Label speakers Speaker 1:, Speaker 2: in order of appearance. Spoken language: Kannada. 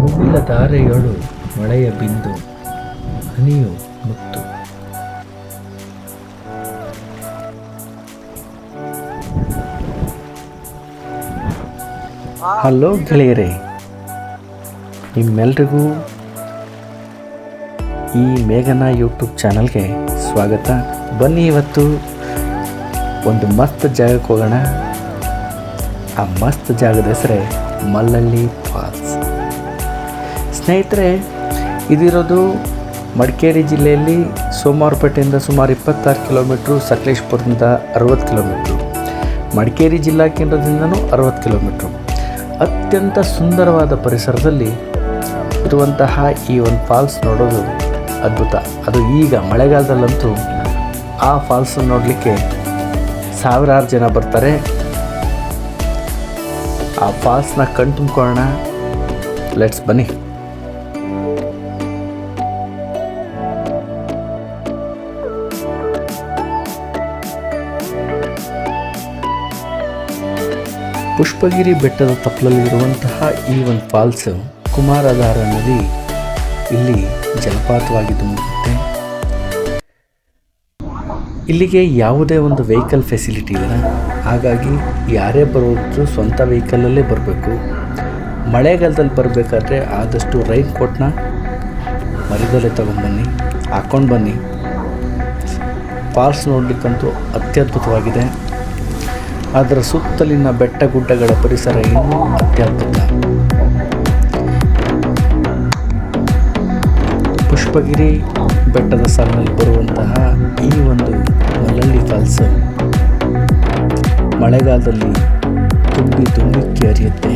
Speaker 1: ಮುಗಿಲ ಧಾರೆಗಳು ಮಳೆಯ ಬಿಂದು, ಹನಿಯು ಮುತ್ತು. ಹಲೋ ಗೆಳೆಯರೇ, ನಿಮ್ಮೆಲ್ರಿಗೂ ಈ ಮೇಘನ ಯೂಟ್ಯೂಬ್ ಚಾನಲ್ಗೆ ಸ್ವಾಗತ. ಬನ್ನಿ ಇವತ್ತು ಒಂದು ಮಸ್ತ್ ಜಾಗಕ್ಕೆ ಹೋಗೋಣ. ಆ ಮಸ್ತ್ ಜಾಗದ ಹೆಸರೇ ಮಲ್ಲಳ್ಳಿ ಫಾಲ್ಸ್. ಸ್ನೇಹಿತರೆ, ಇದಿರೋದು ಮಡಿಕೇರಿ ಜಿಲ್ಲೆಯಲ್ಲಿ ಸೋಮವಾರಪೇಟೆಯಿಂದ ಸುಮಾರು ಇಪ್ಪತ್ತಾರು ಕಿಲೋಮೀಟ್ರು, ಸಕಲೇಶ್ಪುರದಿಂದ ಅರವತ್ತು ಕಿಲೋಮೀಟ್ರು. ಮಡಿಕೇರಿ ಜಿಲ್ಲಾ ಕೇಂದ್ರದಿಂದನೂ ಅರವತ್ತು ಕಿಲೋಮೀಟ್ರು. ಅತ್ಯಂತ ಸುಂದರವಾದ ಪರಿಸರದಲ್ಲಿ ಇರುವಂತಹ ಈ ಒಂದು ಫಾಲ್ಸ್ ನೋಡೋದು ಅದ್ಭುತ. ಅದು ಈಗ ಮಳೆಗಾಲದಲ್ಲಂತೂ ಆ ಫಾಲ್ಸ್ ನೋಡಲಿಕ್ಕೆ ಸಾವಿರಾರು ಜನ ಬರ್ತಾರೆ. ಆ ಫಾಲ್ಸ್ನ ಕಣ್ ತುಂಬಿಕೊಳ್ಳೋಣ ಲೆಟ್ಸ್ ಬನ್ನಿ. ಪುಷ್ಪಗಿರಿ ಬೆಟ್ಟದ ತಪ್ಪಲಲ್ಲಿರುವಂತಹ ಈ ಒಂದು ಫಾಲ್ಸ್ ಕುಮಾರಧಾರ ನದಿ ಇಲ್ಲಿ ಜಲಪಾತವಾಗಿ ತುಂಬುತ್ತೆ ಇಲ್ಲಿಗೆ ಯಾವುದೇ ಒಂದು ವೆಹಿಕಲ್ ಫೆಸಿಲಿಟಿ ಇಲ್ಲ. ಹಾಗಾಗಿ ಯಾರೇ ಬರೋದ್ರು ಸ್ವಂತ ವೆಹಿಕಲಲ್ಲೇ ಬರಬೇಕು. ಮಳೆಗಾಲದಲ್ಲಿ ಬರಬೇಕಾದ್ರೆ ಆದಷ್ಟು ರೈನ್ ಕೋಟ್ನ ಮರದಲ್ಲೇ ತಗೊಂಡ್ಬನ್ನಿ ಹಾಕ್ಕೊಂಡು ಬನ್ನಿ ಫಾಲ್ಸ್ ನೋಡಲಿಕ್ಕಂತೂ ಅತ್ಯದ್ಭುತವಾಗಿದೆ. ಅದರ ಸುತ್ತಲಿನ ಬೆಟ್ಟ ಗುಡ್ಡಗಳ ಪರಿಸರ ಇನ್ನೂ ಅತ್ಯದ್ಭುತ ಪುಷ್ಪಗಿರಿ ಬೆಟ್ಟದ ಸಾಲಿನಲ್ಲಿ ಬರುವಂತಹ ಈ ಒಂದು ಮಲ್ಲಳ್ಳಿ ಫಾಲ್ಸ್ ಮಳೆಗಾಲದಲ್ಲಿ ತುಂಬಿ ತುಂಬಿ ಹರಿಯುತ್ತೆ